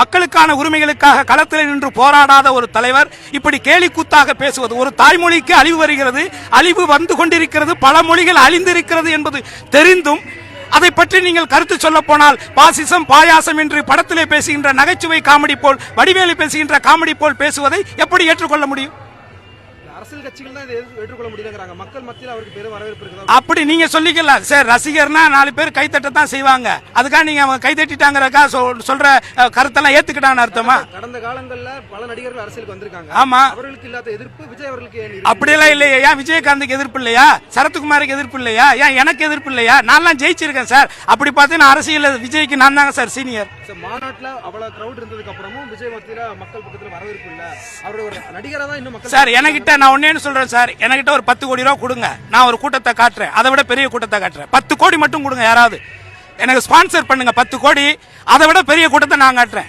மக்களுக்கான உரிமைகளுக்காக களத்தில் நின்று போராடாத ஒரு தலைவர் இப்படி கேலி கூத்தாக பேசுவது ஒரு தாய்மொழிக்கு அழிவு வருகிறது. அழிவு வந்து கொண்டிருக்கிறது பல மொழிகள் அழிந்திருக்கிறது என்பது தெரிந்தும் அதை பற்றி நீங்கள் கருத்து சொல்ல போனால் பாசிசம் பாயாசம் என்று படத்திலே பேசுகின்ற நகைச்சுவை காமெடி போல் வடிவேலு பேசுகின்ற காமெடி போல் பேசுவதை எப்படி ஏற்றுக்கொள்ள முடியும்? அரசியல் கட்சிகள் தான் ஏற்றுக்கொள்ள முடியலங்கிறாங்க மக்கள் மத்தியில் அவருக்கு பெரும் வரவேற்பு இருக்குதா? அப்படி நீங்க சொல்லிக்கலாம் சார் ரசிகர்னா நாலு பேர் கைத்தட்ட தான் செய்வாங்க. அதுக்காக நீங்க அவங்க கைத்தட்டிட்டாங்கிறக்கா சொல்- சொல்ற கருத்தெல்லாம் ஏத்துக்கிட்டான்னு அர்த்தமா? கடந்த காலங்கள்ல பல நடிகர்கள் அரசியலுக்கு வந்திருக்காங்க. ஆமா. அவர்களுக்கு இல்லாத எதிர்ப்பு விஜய் அவர்களுக்கு? அப்படியெல்லாம் இல்லையா. ஏன் விஜயகாந்துக்கு எதிர்ப்பு இல்லையா? சரத்குமாருக்கு எதிர்ப்பு இல்லையா? ஏன் எனக்கு எதிர்ப்பு இல்லையா? நான்லாம் ஜெயிச்சிருக்கேன் சார். அப்படி பார்த்து நான் அரசியல் விஜய்க்கு நான் தாங்க சார் சீனியர். மாநாட்டுல அவ்வளவு கிரௌட் இருந்ததுக்கு அப்புறமும் விஜய் மத்தியில மக்கள் பக்கத்துல வரவேற்பு இல்ல. அவருடைய ஒரு நடிகரா தான் இன்னும் மக்கள் சார் என்கிட்ட நான் ஒன்னேன்னு சொல்றேன் சார். என்கிட்ட ஒரு பத்து கோடி ரூபா கொடுங்க. நான் ஒரு கூட்டத்தை காட்டுறேன். அதை விட பெரிய கூட்டத்தை காட்டுறேன். பத்து கோடி மட்டும் கொடுங்க யாராவது. எனக்கு ஸ்பான்சர் பண்ணுங்க பத்து கோடி. அதை விட பெரிய கூட்டத்தை நான் காட்டுறேன்.